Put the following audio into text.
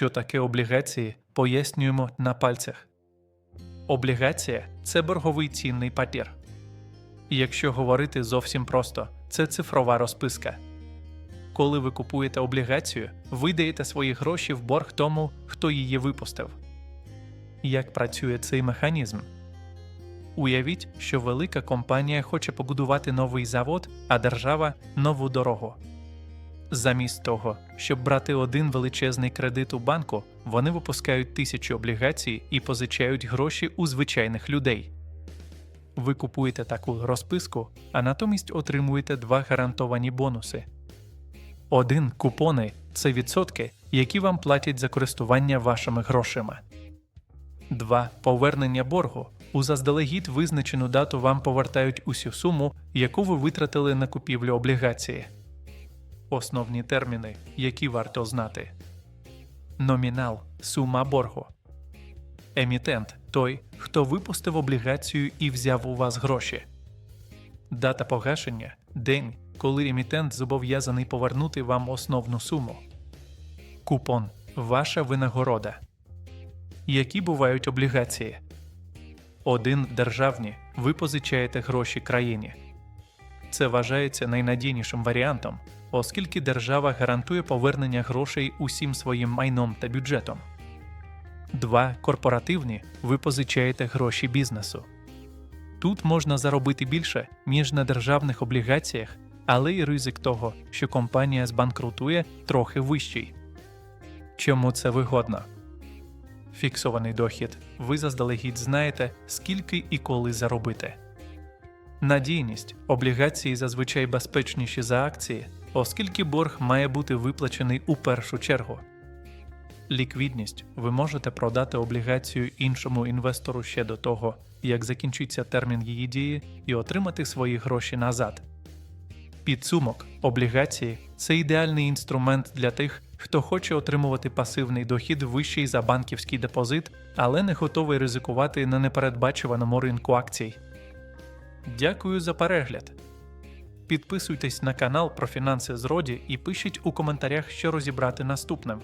Що таке облігації, пояснюємо на пальцях. Облігація це борговий цінний папір. Якщо говорити зовсім просто, це цифрова розписка. Коли ви купуєте облігацію, ви даєте свої гроші в борг тому, хто її випустив. Як працює цей механізм? Уявіть, що велика компанія хоче побудувати новий завод, а держава нову дорогу. Замість того, щоб брати один величезний кредит у банку, вони випускають тисячі облігацій і позичають гроші у звичайних людей. Ви купуєте таку розписку, а натомість отримуєте два гарантовані бонуси. Один купони це відсотки, які вам платять за користування вашими грошима. 2. Повернення боргу. У заздалегідь визначену дату вам повертають усю суму, яку ви витратили на купівлю облігації. Основні терміни, які варто знати. Номінал сума боргу. Емітент той, хто випустив облігацію і взяв у вас гроші. Дата погашення день, коли емітент зобов'язаний повернути вам основну суму. Купон ваша винагорода. Які бувають облігації? 1. Державні. Ви позичаєте гроші країні. Це вважається найнадійнішим варіантом, оскільки держава гарантує повернення грошей усім своїм майном та бюджетом. 2. Корпоративні. Ви позичаєте гроші бізнесу. Тут можна заробити більше, ніж на державних облігаціях, але й ризик того, що компанія збанкрутує, трохи вищий. Чому це вигодно? Фіксований дохід. Ви заздалегідь знаєте, скільки і коли заробити. Надійність облігації зазвичай безпечніші за акції, оскільки борг має бути виплачений у першу чергу. Ліквідність ви можете продати облігацію іншому інвестору ще до того, як закінчиться термін її дії, і отримати свої гроші назад. Підсумок облігації це ідеальний інструмент для тих, хто хоче отримувати пасивний дохід вищий за банківський депозит, але не готовий ризикувати на непередбачуваному ринку акцій. Дякую за перегляд. Підписуйтесь на канал про фінанси з Роді і пишіть у коментарях, що розібрати наступним.